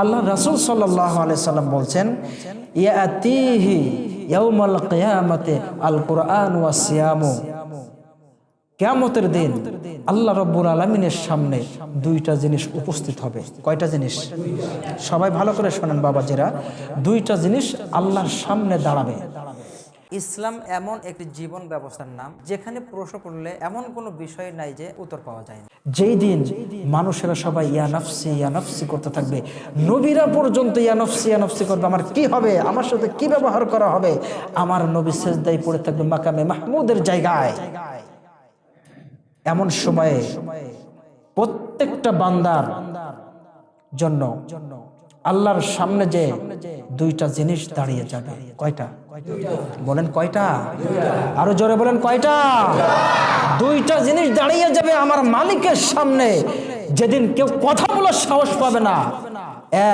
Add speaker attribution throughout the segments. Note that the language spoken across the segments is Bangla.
Speaker 1: আল্লাহ রাসুল সাল্লাহ সাল্লাম বলছেন সিয়ামু। কেয়ামতের দিন আল্লাহ রব্বুল আলমিনের সামনে দুইটা জিনিস উপস্থিত হবে। কয়টা জিনিস? সবাই ভালো করে শোনেন বাবাজিরা। দুইটা জিনিস আল্লাহর সামনে দাঁড়াবে।
Speaker 2: ইসলাম এমন একটি জীবন ব্যবস্থার নাম, যেখানে প্রশ্ন করলে এমন কোনো বিষয় নাই যে উত্তর পাওয়া যায় না।
Speaker 1: যেই দিন মানুষেরা সবাই ইয়ানফসি ইয়ানফসি করতে থাকবে, নবীরা পর্যন্ত ইয়ানফসি ইয়ানফসি করবে। আমার কি হবে? আমার সাথে কি ব্যবহার করা হবে? আমার নবী সেজদাই পড়ে থাকবে মাকামে মাহমুদের জায়গায়। এমন সময়ে প্রত্যেকটা বান্দার জন্য জন্য আল্লাহর সামনে যে দুইটা জিনিস দাঁড়িয়ে যাবে। কয়টা? বলেন কয়টা? আরও জোরে বলেন কয়টা? দুইটা জিনিস দাঁড়িয়ে যাবে আমার মালিকের সামনে। যেদিন কেউ কথা বলার সাহস পাবে না।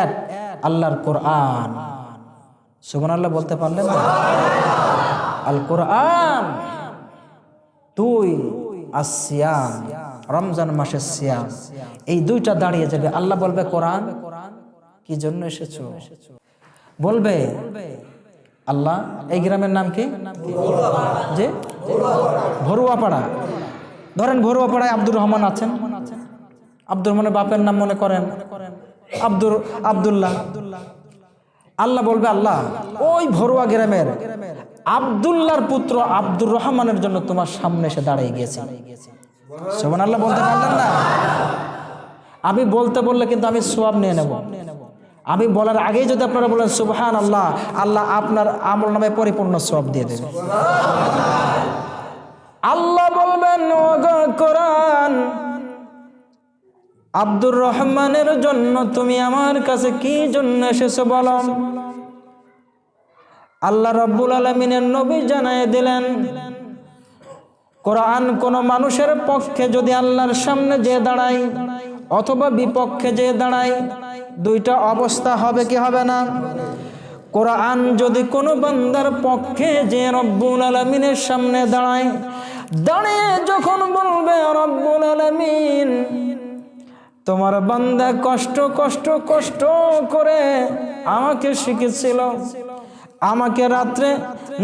Speaker 1: এক, আল্লাহর কোরআন। সুবহান আল্লাহ বলতে পারলেন আল কোরআন। দুই আসিয়াম রমজান মাসের সিয়াম। এই দুইটা দাঁড়িয়ে যাবে। আল্লাহ বলবে কোরআন। কি জন্য এসেছ? বলবে, আল্লাহ, এই গ্রামের নাম কি? যে? ভরুয়াপাড়া। ধরেন ভরুয়াপাড়ায় আব্দুর রহমান আছেন। আব্দুর রহমানের বাপের নাম মনে করেন আব্দুর, আব্দুল্লাহ। আল্লাহ বলবে, আল্লাহ, ওই ভরুয়া গ্রামের আব্দুল্লাহর পুত্র আব্দুর রহমানের জন্য তোমার সামনে এসে দাঁড়িয়ে গিয়েছে। সোমান আল্লাহ বলতে পারলেন না? আমি বলতে বললে কিন্তু আমি সোয়াব নিয়ে নেব। আমি বলার আগেই যদি আপনারা বলেন সুবহান আল্লাহ আল্লাহ আপনার আমল নামে পরিপূর্ণ সব দিয়ে দেবে। আল্লাহ বলবেন কোরআন, আব্দুর রহমানের জন্য তুমি আমার কাছে কি জন্য এসেছ বলো? আল্লাহ রব্বুল আলমিনের নবী জানায় দিলেন, কোরআন কোন মানুষের পক্ষে যদি আল্লাহর সামনে যে দাঁড়ায় অথবা বিপক্ষে যে দাঁড়ায়, দুইটা অবস্থা হবে কি হবে না? কোরআন যদি কোনো বান্দার পক্ষে যে রব্বুল আলমিনের সামনে দাঁড়ায়, দাঁড়িয়ে যখন বলবে, রব্বুল আলমিন, তোমার বান্দা কষ্ট কষ্ট কষ্ট করে আমাকে শিখেছিল আমাকে রাত্রে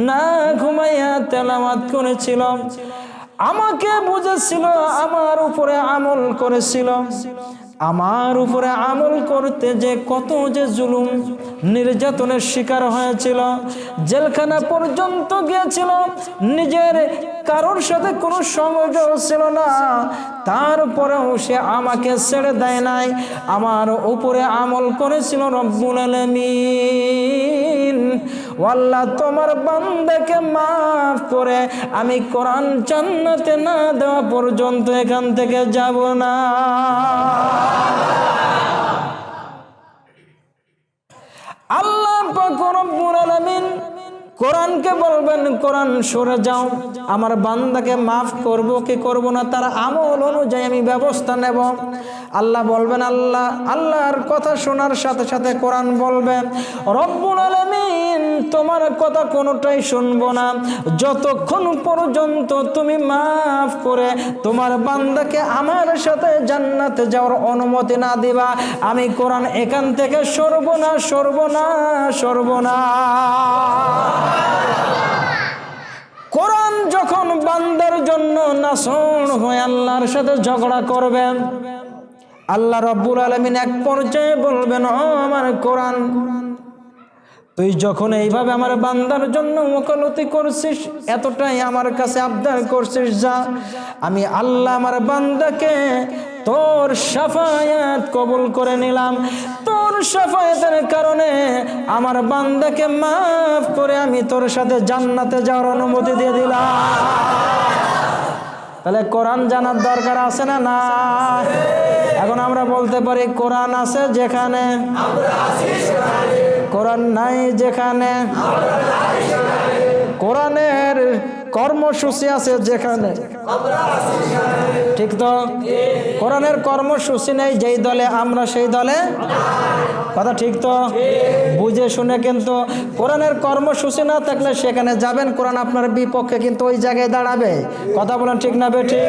Speaker 1: না ঘুমাইয়া তেলামাত করেছিল আমাকে বুঝেছিল, আমার উপরে আমল করেছিল। আমার উপরে আমল করতে যে কত যে জুলুম, নির্যাতনের শিকার হয়েছিল, জেলখানা পর্যন্ত গিয়েছিল, নিজের কারোর সাথে কোনো সংযোগ ছিল না। তারপরেও সে আমাকে ছেড়ে দেয় নাই। আমার উপরে আমল করেছিল রব্বুল আলমিন। আল্লাহ তোমার বান্দাকে মাফ করে আমি কোরআন জান্নাতে না দেওয়া পর্যন্ত এখান থেকে যাব না। আল্লাহ রব্বুল আলামিন কোরআনকে বলবেন, কোরআন সরে যাও, আমার বান্দাকে মাফ করব কি করব না, তার আমল অনুযায়ী আমি ব্যবস্থা নেব। আল্লাহ বলবেন, আল্লাহ, আল্লাহর কথা শোনার সাথে সাথে কোরআন বলবেন। রব্বুল আলামিন তোমার কথা কোনোটাই শুনব না। যতক্ষণ পর্যন্ত তুমি মাফ করে তোমার বান্দাকে আমার সাথে জান্নাতে যাওয়ার অনুমতি না দিবা, আমি কোরআন এখান থেকে সরব না সরব না সরব না। কোরআন যখন বান্দার জন্য নাসন হয়ে আল্লাহর সাথে ঝগড়া করবেন আল্লাহ রব্বুল আলমিন এক পর্যায়ে বলবেন, ও আমার কোরআন তুই যখন এইভাবে আমার বান্দার জন্য ওকালতি করছিস, এতটাই আমার কাছে আবদার করছিস, যা আমি আল্লাহ আমার বান্দাকে তোর সাফায়াত কবুল করে নিলাম। তোর সাফায়াতের কারণে আমার বান্দাকে মাফ করে আমি তোর সাথে জান্নাতে যাওয়ার অনুমতি দিয়ে দিলাম। তাহলে কোরআন জানার দরকার আছে না না এখন আমরা বলতে পারি, কোরআন আছে যেখানে কোরআন নাই যেখানে। কোরআনের কর্মসূচি আছে যেখানে। ঠিক তো? কোরআনের কর্মসূচি নেই যেই দলে আমরা, সেই দলে কথা ঠিক তো? বুঝে শুনে কিন্তু কোরআনের কর্মসূচি না থাকলে সেখানে যাবেন, কোরআন আপনার বিপক্ষে কিন্তু ওই জায়গায় দাঁড়াবে। কথা বলেন ঠিক না বে ঠিক?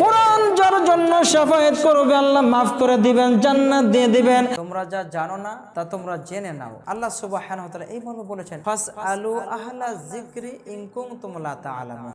Speaker 1: কোরআন আল্লাহর জন্য সাফায়াত করবে, আল্লাহ মাফ করে দিবেন, জান্নাত দিয়ে দিবেন।
Speaker 2: তোমরা যা জানো না, তা তোমরা জেনে নাও। আল্লাহ সুবহানাহু ওয়া তাআলা এই মর্মে বলেছেন, ফাসআলু আহলা যিকরি ইন কুনতুম লা তা'লামুন